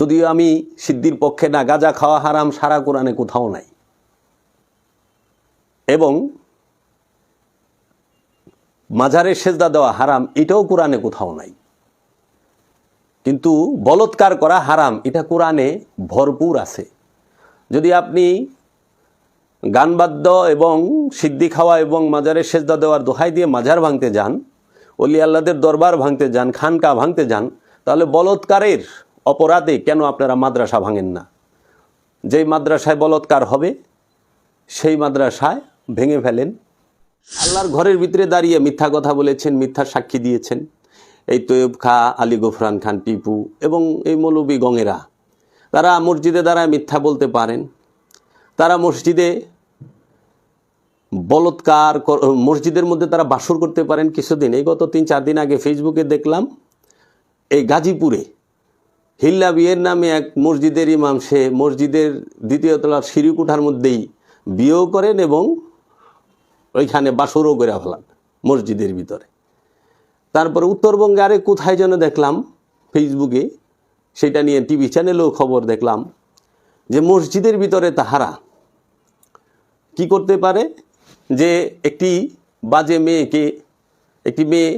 যদিও আমি সিদ্ধির পক্ষে না, গাজা খাওয়া হারাম সারা কোরআনে কোথাও নাই। এবং মাজারে সেজদা দেওয়া হারাম, এটাও কোরআনে কোথাও নাই। কিন্তু বলৎকার করা হারাম, এটা কোরআনে ভরপুর আছে। যদি আপনি গানবাদ্য এবং সিদ্ধি খাওয়া এবং মাজারে সেজদা দেওয়ার দোহাই দিয়ে মাজার ভাঙতে যান, অলি আল্লাদের দরবার ভাঙতে যান, খানকা ভাঙতে যান, তাহলে বলৎকারের অপরাধে কেন আপনারা মাদ্রাসা ভাঙেন না? যেই মাদ্রাসায় বলৎকার হবে, সেই মাদ্রাসায় ভেঙে ফেলেন। আল্লাহর ঘরের ভিতরে দাঁড়িয়ে মিথ্যা কথা বলেছেন, মিথ্যা সাক্ষী দিয়েছেন। এই তৈয়ব খা, আলী গফরান খান, টিপু এবং এই মৌলবী গঙেরা, তারা মসজিদে দাঁড়ায় মিথ্যা বলতে পারেন। তারা মসজিদে বলৎকার কর- মসজিদের মধ্যে তারা বাসর করতে পারেন কিছুদিন। এই গত তিন চার দিন আগে ফেসবুকে দেখলাম, এই গাজীপুরে হিল্লা বিয়ের নামে এক মসজিদের ইমাম, সে মসজিদের দ্বিতীয় তলার সিঁড়িকুঠার মধ্যেই বিয়েও করেন এবং ওইখানে বাসরও করে ফেলান মসজিদের ভিতরে। তারপরে উত্তরবঙ্গে আরে কোথায় যেন দেখলাম ফেসবুকে, সেটা নিয়ে টিভি চ্যানেলেও খবর দেখলাম যে মসজিদের ভিতরে তাহারা কি করতে পারে যে একটি বাজে মেয়েকে, একটি মেয়ে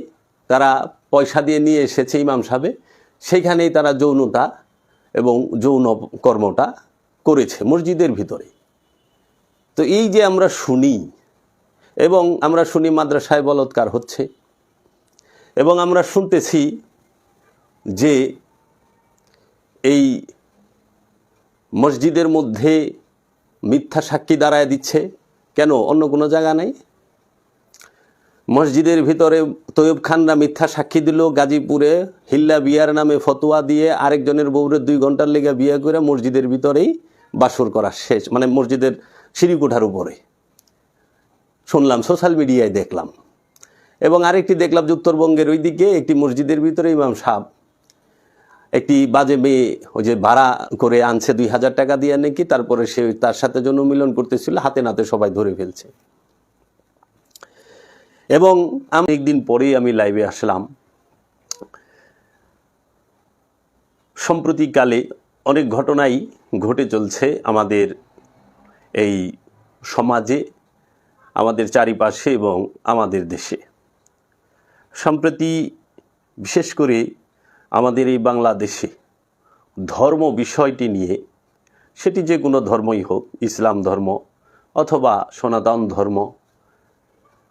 তারা পয়সা দিয়ে নিয়ে এসেছে ইমাম সাহেবে সেইখানেই তারা যৌনতা এবং যৌন কর্মটা করেছে মসজিদের ভিতরে। তো এই যে আমরা শুনি এবং আমরা শুনি মাদ্রাসায় বলৎকার হচ্ছে এবং আমরা শুনতেছি যে এই মসজিদের মধ্যে মিথ্যা সাক্ষী দাঁড়ায় দিচ্ছে, কেন? অন্য কোনো জায়গা নেই? মসজিদের ভিতরে তৈয়ব খানরা মিথ্যা সাক্ষী দিল গাজীপুরে, হিল্লা বিয়ার নামে ফতোয়া দিয়ে আরেকজনের বউরে দুই ঘণ্টার লেগে বিয়ে করে মসজিদের ভিতরেই বাসর করা শেষ মানে মসজিদের সিঁড়িকুঠার উপরে। শুনলাম সোশ্যাল মিডিয়ায় দেখলাম। এবং আরেকটি দেখলাম উত্তরবঙ্গের ওই দিকে একটি মসজিদের ভিতরে ইমাম সাহেব, একটি বাজে মেয়ে, ওই যে ভাড়া করে আনছে দুই হাজার টাকা দিয়ে নাকি, তারপরে সে তার সাথে জন্য মিলন করতেছিল, হাতে নাতে সবাই ধরে ফেলছে। এবং আমি একদিন পরেই আমি লাইভে আসলাম। সম্প্রতিকালে অনেক ঘটনাই ঘটে চলছে আমাদের এই সমাজে, আমাদের চারিপাশে এবং আমাদের দেশে। সম্প্রতি বিশেষ করে আমাদের এই বাংলাদেশে ধর্ম বিষয়টি নিয়ে, সেটি যে কোনো ধর্মই হোক, ইসলাম ধর্ম অথবা সনাতন ধর্ম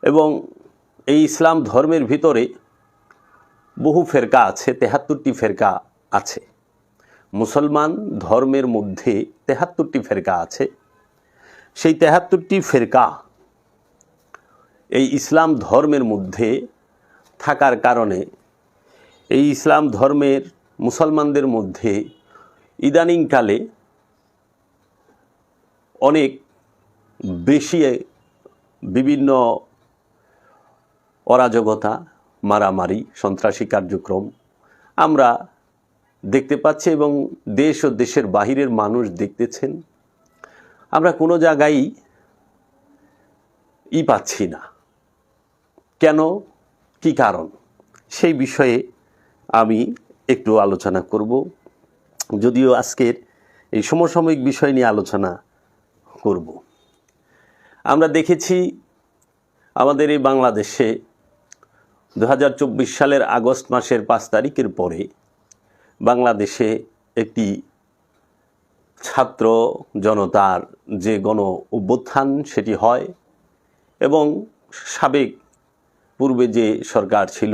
এবং এই ইসলাম ধর্মের ভিতরে বহু ফেরকা আছে, তেহাত্তরটি ফেরকা আছে। মুসলমান ধর্মের মধ্যে তেহাত্তরটি ফেরকা আছে। সেই তেহাত্তরটি ফেরকা এই ইসলাম ধর্মের মধ্যে থাকার কারণে এই ইসলাম ধর্মের মুসলমানদের মধ্যে ইদানিংকালে অনেক বেশি বিভিন্ন অরাজকতা, মারামারি, সন্ত্রাসী কার্যক্রম। আমরা দেখতে পাচ্ছি এবং দেশ ও দেশের বাহিরের মানুষ দেখতেছেন। আমরা কোনো জায়গায় ই পাচ্ছি না। কেন? কি কারণ? সেই বিষয়ে আমি একটু আলোচনা করব। যদিও আজকের এই সমসাময়িক বিষয় নিয়ে আলোচনা করব। আমরা দেখেছি আমাদের এই বাংলাদেশে দু হাজার চব্বিশ সালের আগস্ট মাসের পাঁচ তারিখের পরে বাংলাদেশে একটি ছাত্র জনতার যে গণ অভ্যুত্থান সেটি হয় এবং সাবেক পূর্বে যে সরকার ছিল,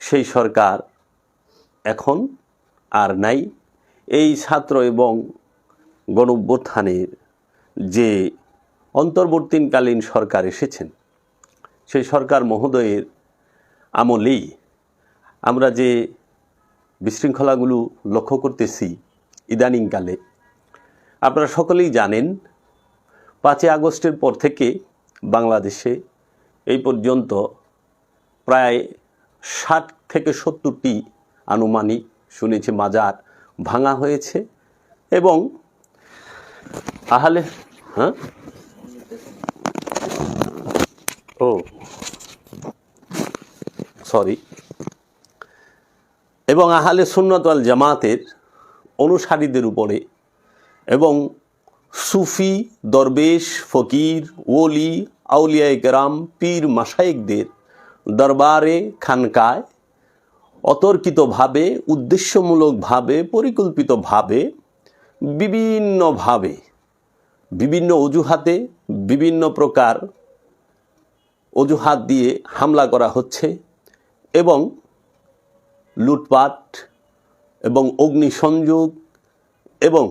সেই সরকার এখন আর নাই। এই ছাত্র এবং গণ অভ্যুত্থানের যে অন্তর্বর্তীকালীন সরকার এসেছেন, সেই সরকার মহোদয়ের আমলেই আমরা যে বিশৃঙ্খলাগুলো লক্ষ্য করতেছি ইদানিংকালে, আপনারা সকলেই জানেন, পাঁচই আগস্টের পর থেকে বাংলাদেশে এই পর্যন্ত প্রায় ষাট থেকে সত্তরটি আনুমানিক শুনেছি মাজার ভাঙা হয়েছে এবং আহলে হ্যাঁ? ও। সরি, এবং আহলে সুন্নত আল জামাতের অনুসারীদের উপরে, এবং সুফি, দরবেশ, ফকির, ওলি আউলিয়া কেরাম, পীর মাসাইকদের দরবারে, খানকায় অতর্কিতভাবে, উদ্দেশ্যমূলকভাবে, পরিকল্পিতভাবে, বিভিন্নভাবে, বিভিন্ন অজুহাতে, বিভিন্ন প্রকার অজুহাত দিয়ে হামলা করা হচ্ছে। এবং লুটপাট এবং অগ্নিসংযোগ এবং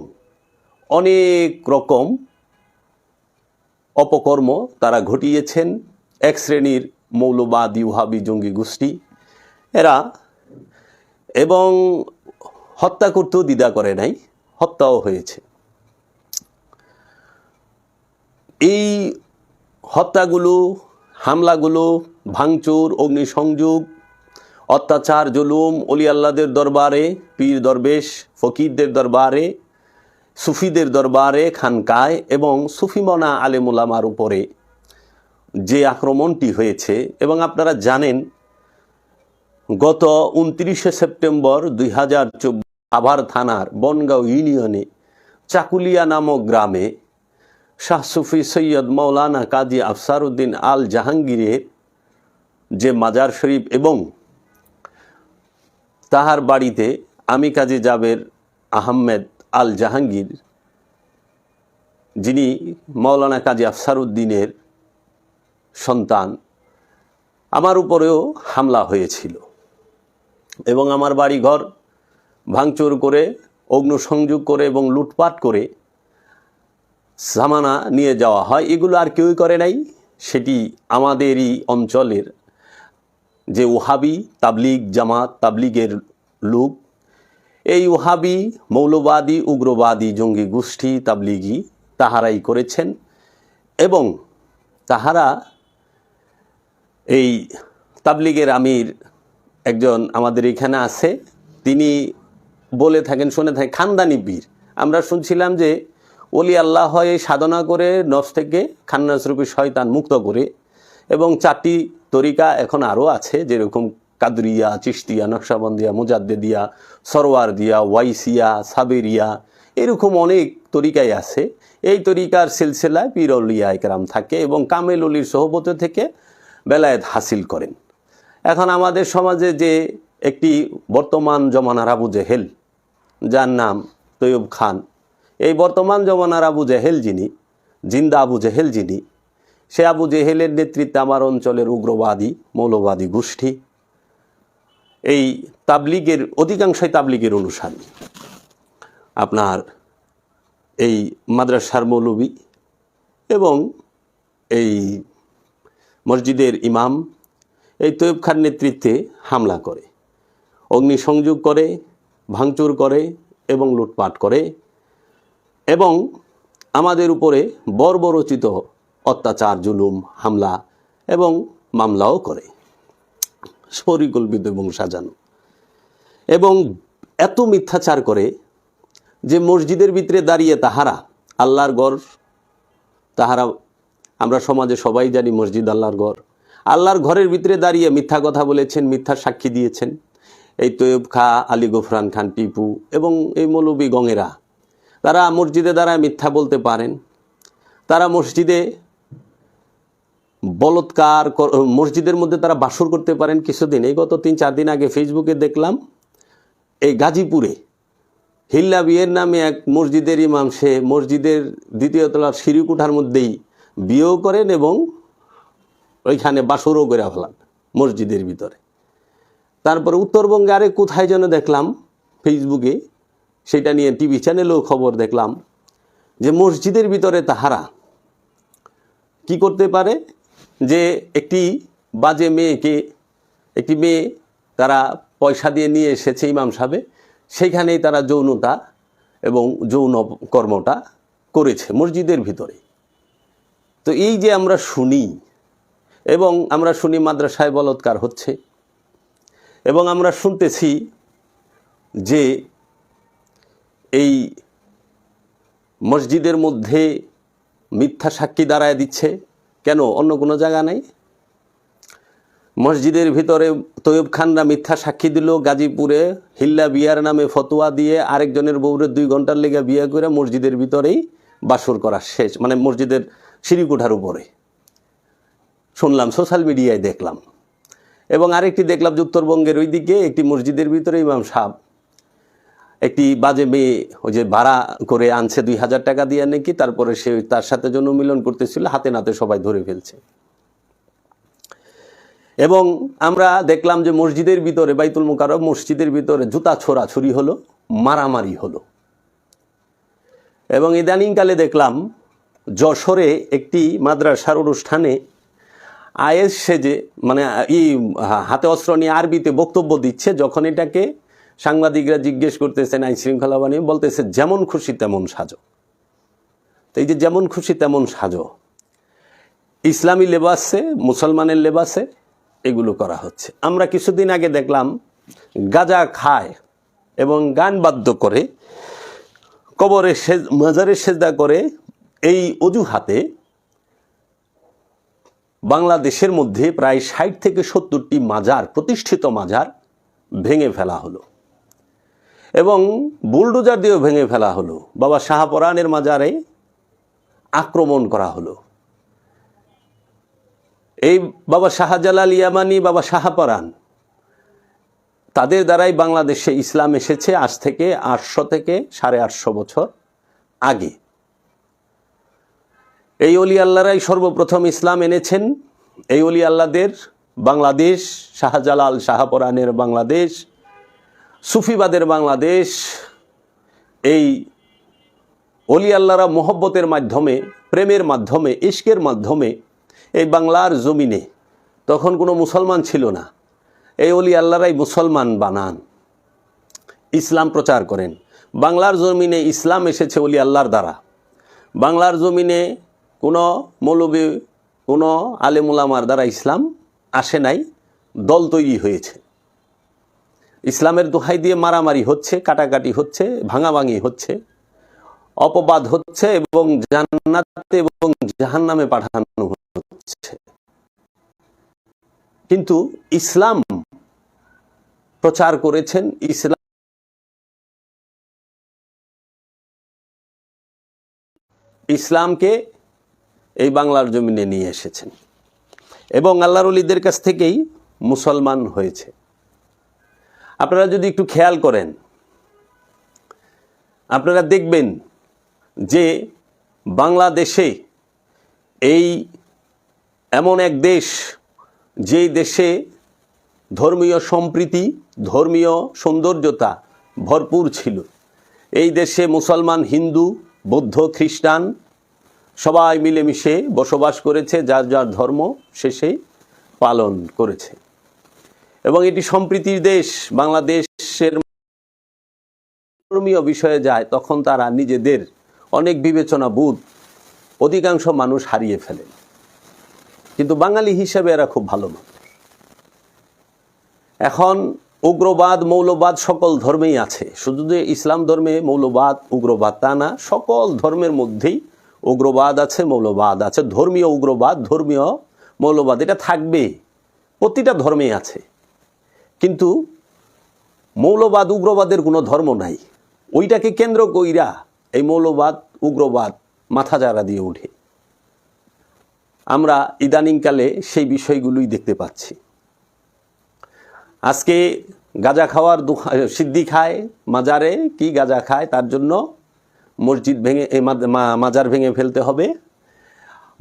অনেক রকম অপকর্ম তারা ঘটিয়েছেন। এক শ্রেণির মৌলবাদী ওহাবি জঙ্গি গোষ্ঠী, এরা এবং হত্যা করতেও দ্বিধা করে নাই, হত্যাও হয়েছে। এই হত্যাগুলো, হামলাগুলো, ভাঙচুর, অগ্নিসংযোগ অত্যাচার, জুলুম অলি আল্লাদের দরবারে, পীর দরবেশ, ফকিরদের দরবারে, সুফিদের দরবারে, খানকায় এবং সুফিমনা আলেমুলামার উপরে যে আক্রমণটি হয়েছে। এবং আপনারা জানেন, গত উনত্রিশে সেপ্টেম্বর দুই হাজার আভার থানার বনগাঁও ইউনিয়নে চাকুলিয়া নামক গ্রামে শাহ সুফি সৈয়দ মৌলানা কাজী আফসারউদ্দিন আল জাহাঙ্গীরের যে মাজার শরীফ এবং তাহার বাড়িতে আমি কাজী জাবের আহমেদ আল জাহাঙ্গীর যিনি মৌলানা কাজী আফসারউদ্দিনের সন্তান, আমার উপরেও হামলা হয়েছিল এবং আমার বাড়িঘর ভাঙচুর করে, অগ্নসংযোগ করে এবং লুটপাট করে সামানা নিয়ে যাওয়া হয়। এগুলো আর কেউই করে নাই, সেটি আমাদেরই অঞ্চলের যে ওহাবি, তাবলিগ জামাত, তাবলিগের লোক, এই ওহাবি, মৌলবাদী, উগ্রবাদী জঙ্গি গোষ্ঠী, তাবলিগি তাহারাই করেছেন এবং তাহারা এই তাবলিগের আমির একজন আমাদের এখানে আছে। তিনি বলে থাকেন, শুনে থাকেন, খানদানি বীর আমরা শুনছিলাম যে অলি আল্লাহ হয়ে সাধনা করে নফস থেকে খান্নাসরূপী শয়তান মুক্ত করে এবং চারটি তরিকা এখন আরও আছে, যেরকম কাদরিয়া চিস্তিয়া নকশাবন্দিয়া, মুজাদ্দেদিয়া সরোয়ার দিয়া, ওয়াইসিয়া, সাবেরিয়া, এরকম অনেক তরিকাই আছে। এই তরিকার সিলসিলায় পীরলিয়া একরাম থাকে এবং কামেল অলির সহবত থেকে বেলায়েত হাসিল করেন। এখন আমাদের সমাজে যে একটি বর্তমান জমানার আবু জেহেল, যার নাম তৈয়ব খান, এই বর্তমান জমানার আবু জেহেল যিনি, জিন্দা আবু জেহেল যিনি সে আবু জেহেলের নেতৃত্বে আমার অঞ্চলের উগ্রবাদী, মৌলবাদী গোষ্ঠী। এই তাবলিগের, অধিকাংশই তাবলিগের অনুসারী। আপনার এই মাদ্রাসার মৌলবী এবং এই মসজিদের ইমাম, এই তৈব খান নেতৃত্বে হামলা করে, অগ্নিসংযোগ করে, ভাঙচুর করে এবং লুটপাট করে এবং আমাদের উপরে বর্বরচিত অত্যাচার, জুলুম, হামলা এবং মামলাও করে। পরিকল্পিত এবং সাজানো। এবং এত মিথ্যাচার করে যে মসজিদের ভিতরে দাঁড়িয়ে তাহারা আল্লাহর গড় তাহারা আমরা সমাজে সবাই জানি মসজিদ আল্লাহর ঘর। আল্লাহর ঘরের ভিতরে দাঁড়িয়ে মিথ্যা কথা বলেছেন, মিথ্যা সাক্ষী দিয়েছেন। এই তৈয়ব খা, আলী গফরান খান, টিপু এবং এই মৌলবী গঙেরা, তারা মসজিদে দ্বারা মিথ্যা বলতে পারেন। তারা মসজিদে বলৎকার কর- মসজিদের মধ্যে তারা বাসর করতে পারেন কিছুদিন। এই গত তিন, চার দিন আগে ফেসবুকে দেখলাম, এই গাজীপুরে হিল্লা বিয়ের নামে এক মসজিদের ইমাম, সে মসজিদের দ্বিতীয় তলার সিঁড়িকুঠার মধ্যেই বিয়েও করেন এবং ওইখানে বাসরও করে ফেলান মসজিদের ভিতরে। তারপরে উত্তরবঙ্গে আরে কোথায় যেন দেখলাম, ফেসবুকে সেটা নিয়ে টিভি চ্যানেলেও খবর দেখলাম যে মসজিদের ভিতরে তাহারা কি করতে পারে? যে একটি বাজে মেয়েকে, একটি মেয়ে তারা পয়সা দিয়ে নিয়ে এসেছে ইমাম সাহেবে সেইখানেই তারা যৌনতা এবং যৌন কর্মটা করেছে মসজিদের ভিতরে। তো এই যে আমরা শুনি, এবং আমরা শুনি মাদ্রাসায় বলৎকার হচ্ছে, এবং আমরা শুনতেছি যে এই মসজিদের মধ্যে মিথ্যা সাক্ষী দাঁড়ায় দিচ্ছে কেন? অন্য কোনো জায়গা নাই? মসজিদের ভিতরে তৈয়ব খানরা মিথ্যা সাক্ষী দিল গাজীপুরে, হিল্লা বিয়ার নামে ফতোয়া দিয়ে আরেকজনের বউরে দুই ঘণ্টার লেগে বিয়ে করে মসজিদের ভিতরেই বাসর করা শেষ মানে মসজিদের সিঁড়িকুঠার উপরে। শুনলাম সোশ্যাল মিডিয়ায় দেখলাম। এবং আরেকটি দেখলাম উত্তরবঙ্গের ওই দিকে একটি মসজিদের ভিতরে ইমাম সাহ একটি বাজে মেয়ে ওই যে ভাড়া করে আনছে দুই হাজার টাকা দিয়ে নাকি, তারপরে সে তার সাথে জন্য মিলন করতেছিল, হাতে নাতে সবাই ধরে ফেলছে। এবং আমরা দেখলাম যে মসজিদের ভিতরে, বাইতুল মুকারব মসজিদের ভিতরে জুতা ছোড়া ছুরি হলো, মারামারি হলো। এবং ইদানিংকালে দেখলাম, যশোরে একটি মাদ্রাসার অনুষ্ঠানে আয়েস সেজে মানে ই, হাতে অস্ত্র নিয়ে আরবিতে বক্তব্য দিচ্ছে, যখন এটাকে সাংবাদিকরা জিজ্ঞেস করতেছেন, আইন শৃঙ্খলা বলতেছে, যেমন খুশি তেমন সাজো। তো এই যে যেমন খুশি তেমন সাজো, ইসলামী লেবাসে, মুসলমানের লেবাসে এগুলো করা হচ্ছে। আমরা কিছুদিন আগে দেখলাম, গাজা খায় এবং গান বাদ্য করে, কবরে সেজ, মাজারে সেজদা করে, এই অজুহাতে বাংলাদেশের মধ্যে প্রায় ষাট থেকে সত্তরটি মাজার, প্রতিষ্ঠিত মাজার ভেঙে ফেলা হলো। এবং বুলডোজার দিয়েও ভেঙে ফেলা হলো। বাবা শাহপরানের মাজারে আক্রমণ করা হলো। এই বাবা শাহজালাল ইয়ামানি, বাবা শাহপরান, তাদের দ্বারাই বাংলাদেশে ইসলাম এসেছে আজ থেকে আটশো থেকে সাড়ে আটশো বছর আগে। এই অলি আল্লাহরাই সর্বপ্রথম ইসলাম এনেছেন। এই অলি আল্লাদের বাংলাদেশ, শাহজালাল শাহপরানের বাংলাদেশ সুফিবাদের বাংলাদেশ এই অলি আল্লাহরা মোহব্বতের মাধ্যমে, প্রেমের মাধ্যমে, ইশকের মাধ্যমে এই বাংলার জমিনে তখন কোনো মুসলমান ছিল না। এই অলি আল্লাহরাই মুসলমান বানান। ইসলাম প্রচার করেন। বাংলার জমিনে ইসলাম এসেছে অলি আল্লাহর দ্বারা। বাংলার জমিনে কোনো মৌলবী, কোনো আলেমুলামার দ্বারা ইসলাম আসে নাই। দল তৈরি হয়েছে। ইসলামের দোহাই দিয়ে মারামারি হচ্ছে, কাটাকাটি হচ্ছে, ভাঙাভাঙি হচ্ছে, অপবাদ হচ্ছে এবং জান্নাতে এবং জাহান্নামে পাঠানো হচ্ছে। কিন্তু ইসলাম প্রচার করেছেন, ইসলাম ইসলামকে এই বাংলার জমিনে নিয়ে এসেছেন এবং আল্লাহর অলিদের কাছ থেকেই মুসলমান হয়েছে। আপনারা যদি একটু খেয়াল করেন, আপনারা দেখবেন যে বাংলাদেশে এই এমন এক দেশ যেই দেশে ধর্মীয় সম্প্রীতি, ধর্মীয় সৌন্দর্যতা ভরপুর ছিল। এই দেশে মুসলমান, হিন্দু, বৌদ্ধ, খ্রিস্টান সবাই মিলেমিশে বসবাস করেছে, যার যার ধর্ম শেষে পালন করেছে। এবং এটি সম্প্রীতির দেশ, বাংলাদেশের ধর্মীয় বিষয়ে যায়, তখন তারা নিজেদের অনেক বিবেচনা বোধ অধিকাংশ মানুষ হারিয়ে ফেলেন কিন্তু বাঙালি হিসেবে এরা খুব ভালো মানুষ। এখন উগ্রবাদ, মৌলবাদ সকল ধর্মেই আছে। শুধু যে ইসলাম ধর্মে মৌলবাদ, উগ্রবাদ তা না, সকল ধর্মের মধ্যেই উগ্রবাদ আছে, মৌলবাদ আছে। ধর্মীয় উগ্রবাদ, ধর্মীয় মৌলবাদ, এটা থাকবে প্রতিটা ধর্মেই আছে। কিন্তু মৌলবাদ উগ্রবাদের কোনো ধর্ম নাই। ওইটাকে কেন্দ্র কইরা এই মৌলবাদ, উগ্রবাদ মাথা জারা দিয়ে ওঠে। আমরা ইদানিংকালে সেই বিষয়গুলোই দেখতে পাচ্ছি। আজকে গাঁজা খাওয়ার সিদ্ধি খায়, মাজারে কি গাঁজা খায় তার জন্য মসজিদ ভেঙে মাজার ভেঙে ফেলতে হবে।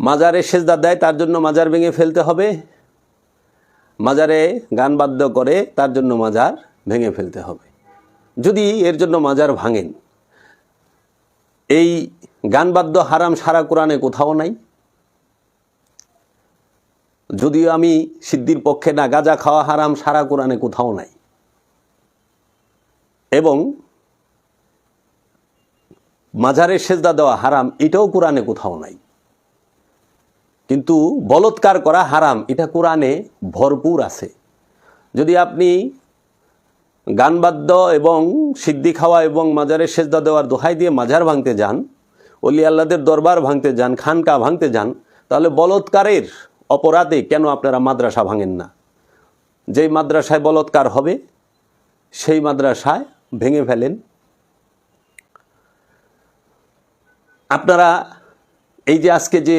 মাজারে সেজদা দেয় তার জন্য মাজার ভেঙে ফেলতে হবে। মাজারে গান বাদ্য করে, তার জন্য মাজার ভেঙে ফেলতে হবে। যদি এর জন্য মাজার ভাঙেন, এই গান বাদ্য হারাম সারা কোরআনে কোথাও নাই? যদিও আমি সিদ্ধির পক্ষে না গাজা খাওয়া হারাম সারা কোরআনে কোথাও নাই। এবং মাজারে সেজদা দেওয়া হারাম, এটাও কোরআনে কোথাও নাই। কিন্তু বলৎকার করা হারাম। এটা কোরআনে ভরপুর আছে। যদি আপনি গানবাদ্য এবং সিদ্ধি খাওয়া এবং মাজারে সেজদা দেওয়ার দোহাই দিয়ে মাজার ভাঙতে যান, অলি আল্লাদের দরবার ভাঙতে যান, খানকা ভাঙতে যান, তাহলে বলৎকারের অপরাধে কেন আপনারা মাদ্রাসা ভাঙেন না? যেই মাদ্রাসায় বলৎকার হবে, সেই মাদ্রাসায় ভেঙে ফেলেন। আপনারা এই যে আজকে যে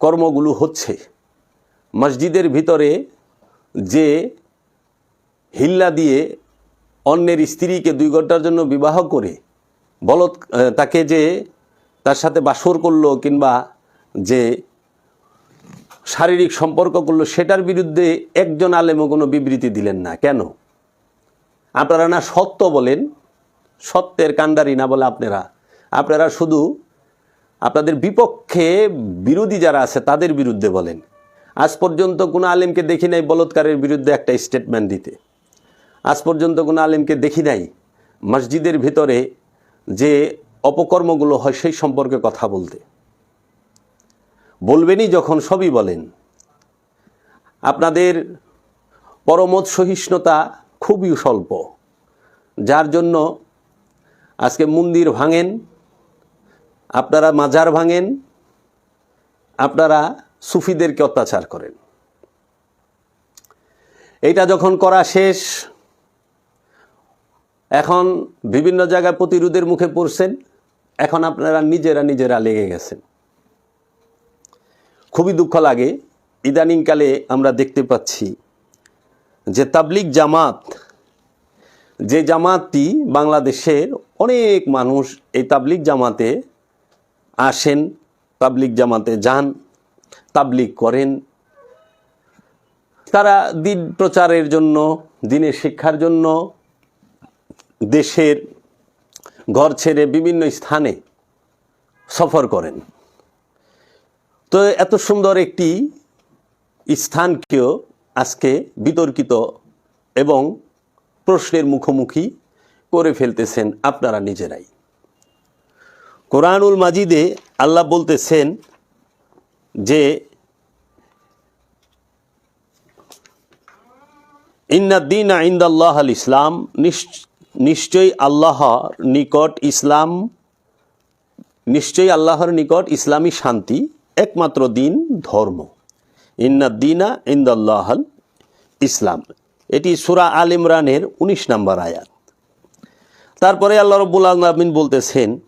কর্মগুলো হচ্ছে। মসজিদের ভিতরে যে হিল্লা দিয়ে অন্যের স্ত্রীকে দুই ঘণ্টার জন্য বিবাহ করে আহ, তাকে যে তার সাথে বাসর করল কিংবা যে শারীরিক সম্পর্ক করল সেটার বিরুদ্ধে একজন আলেমও কোনো বিবৃতি দিলেন না। কেন? আপনারা না সত্য বলেন? সত্যের কাণ্ডারি না বলে আপনারা। আপনারা শুধু আপনাদের বিপক্ষে বিরোধী যারা আছে, তাদের বিরুদ্ধে বলেন। আজ পর্যন্ত কোনো আলেমকে দেখি নাই বলৎকারের বিরুদ্ধে একটা স্টেটমেন্ট দিতে। আজ পর্যন্ত কোনো আলেমকে দেখি নাই মসজিদের ভিতরে যে অপকর্মগুলো হয়, সেই সম্পর্কে কথা বলতে। বলবেনই যখন সবই বলেন। আপনাদের পরমত সহিষ্ণুতা খুবই স্বল্প, যার জন্য আজকে মন্দির ভাঙেন আপনারা মাজার ভাঙেন, আপনারা সুফিদেরকে অত্যাচার করেন। এটা যখন করা শেষ, এখন বিভিন্ন জায়গায় প্রতিরোধের মুখে পড়ছেন, এখন আপনারা নিজেরা নিজেরা লেগে গেছেন। খুবই দুঃখ লাগে। ইদানিংকালে আমরা দেখতে পাচ্ছি যে তাবলিক জামাত, যে জামাতটি বাংলাদেশের অনেক মানুষ এই তাবলিক জামাতে আসেন তাবলিক জামাতে যান তাবলিক করেন। তারা দিন প্রচারের জন্য, দিনের শিক্ষার জন্য দেশের ঘর ছেড়ে বিভিন্ন স্থানে সফর করেন। তো এত সুন্দর একটি স্থানকেও আজকে বিতর্কিত এবং প্রশ্নের মুখোমুখি করে ফেলতেছেন আপনারা নিজেরাই। কোরআনুল মাজিদে আল্লাহ বলতেছেন যে ইন্নাদ্দিন আইন্দাল্লাহ আল ইসলাম। নিশ্চ- নিশ্চয়ই আল্লাহর নিকট ইসলাম, নিশ্চয়ই আল্লাহর নিকট ইসলামী শান্তি একমাত্র দিন ধর্ম। ইন্নাদ্দিনা ইন্দাল্লাহ আল ইসলাম। এটি সুরা আল ইমরানের উনিশ নম্বর আয়াত। তারপরে আল্লাহ রব্বুল আলমিন বলতেছেন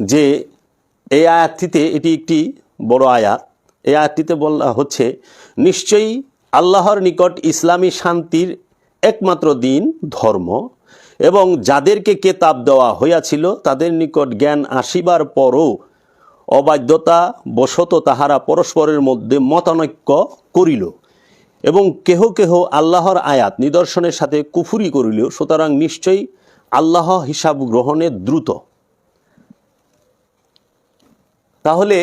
যে এই আয়াতটিতে এটি একটি বড় আয়াত। এই আয়াতটিতে বলা হচ্ছে, নিশ্চয়ই আল্লাহর নিকট ইসলামী শান্তির একমাত্র দিন ধর্ম, এবং যাদেরকে কেতাব দেওয়া হইয়াছিল তাদের নিকট জ্ঞান আসিবার পরও অবাধ্যতা বশত তাহারা পরস্পরের মধ্যে মতানৈক্য করিল, এবং কেহ কেহ আল্লাহর আয়াত নিদর্শনের সাথে কুফুরি করিল সুতরাং নিশ্চয়ই আল্লাহ হিসাব গ্রহণে দ্রুত। তাহলে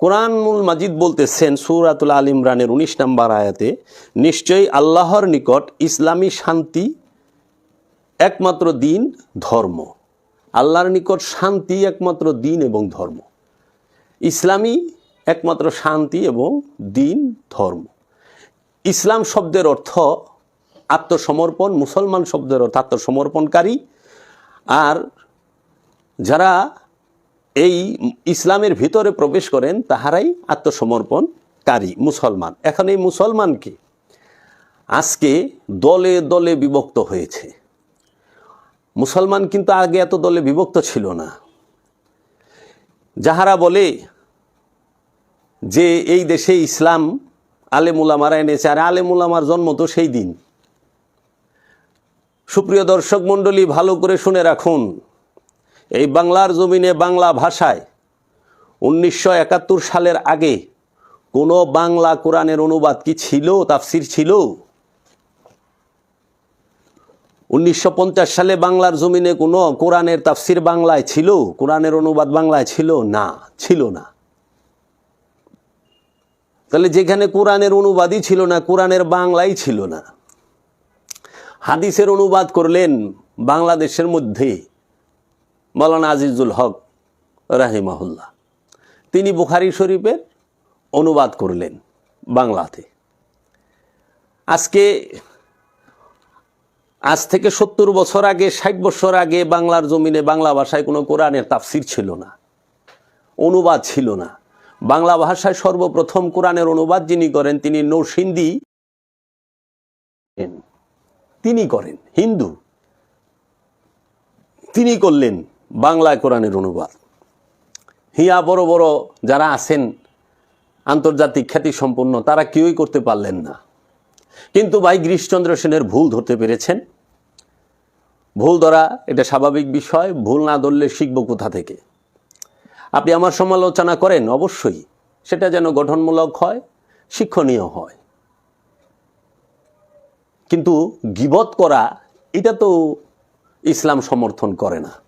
কোরআনুল মাজিদ বলতেছেন সুরাতুল আল ইমরানের উনিশ নম্বর আয়াতে, নিশ্চয়ই আল্লাহর নিকট ইসলামী শান্তি একমাত্র দিন, ধর্ম। আল্লাহর নিকট শান্তি একমাত্র দিন এবং ধর্ম। ইসলামী একমাত্র শান্তি এবং দিন, ধর্ম। ইসলাম শব্দের অর্থ আত্মসমর্পণ, মুসলমান শব্দের অর্থ আত্মসমর্পণকারী। আর যারা এই ইসলামের ভিতরে প্রবেশ করেন তাহারাই আত্মসমর্পণকারী মুসলমান। এখন এই মুসলমানকে আজকে দলে দলে বিভক্ত হয়েছে। মুসলমান কিন্তু আগে এত দলে বিভক্ত ছিল না। যাহারা বলে যে এই দেশে ইসলাম আলেমুলামারা এনেছে, আর আলেমুলামার জন্ম তো সেই দিন। সুপ্রিয় দর্শক মণ্ডলী, ভালো করে শুনে রাখুন এই বাংলার জমিনে বাংলা ভাষায় উনিশশো একাত্তর সালের আগে কোনো বাংলা কোরআনের অনুবাদ কি ছিল, তাফসির ছিল? উনিশশো পঞ্চাশ সালে বাংলার জমিনে কোনো কোরআনের তাফসির বাংলায় ছিল? কোরআনের অনুবাদ বাংলায় ছিল? না ছিল না। তাহলে যেখানে কোরআনের অনুবাদই ছিল না, কোরআনের বাংলাই ছিল না। হাদিসের অনুবাদ করলেন বাংলাদেশের মধ্যে। মৌলানা আজিজুল হক রাহিমাহুল্লাহ। তিনি বুখারি শরীফের অনুবাদ করলেন বাংলাতে। আজকে, আজ থেকে সত্তর বছর আগে, ষাট বছর আগে বাংলার জমিনে, বাংলা ভাষায় কোনো কোরআনের তাফসির ছিল না, অনুবাদ ছিল না। বাংলা ভাষায় সর্বপ্রথম কোরআনের অনুবাদ যিনি করেন, তিনি নৌসিন্দি সেন তিনি করেন, হিন্দু। তিনি করলেন বাংলায় কোরআনের অনুবাদ। হিয়া বড় বড় যারা আছেন, আন্তর্জাতিক খ্যাতি সম্পন্ন তারা কেউই করতে পারলেন না। কিন্তু ভাই গিরিশচন্দ্র সেনের ভুল ধরতে পেরেছেন। ভুল ধরা এটা স্বাভাবিক বিষয়, ভুল না ধরলে শিখব কোথা থেকে? আপনি আমার সমালোচনা করেন? অবশ্যই। সেটা যেন গঠনমূলক হয়, শিক্ষণীয় হয়। কিন্তু গিবত করা, এটা তো ইসলাম সমর্থন করে না।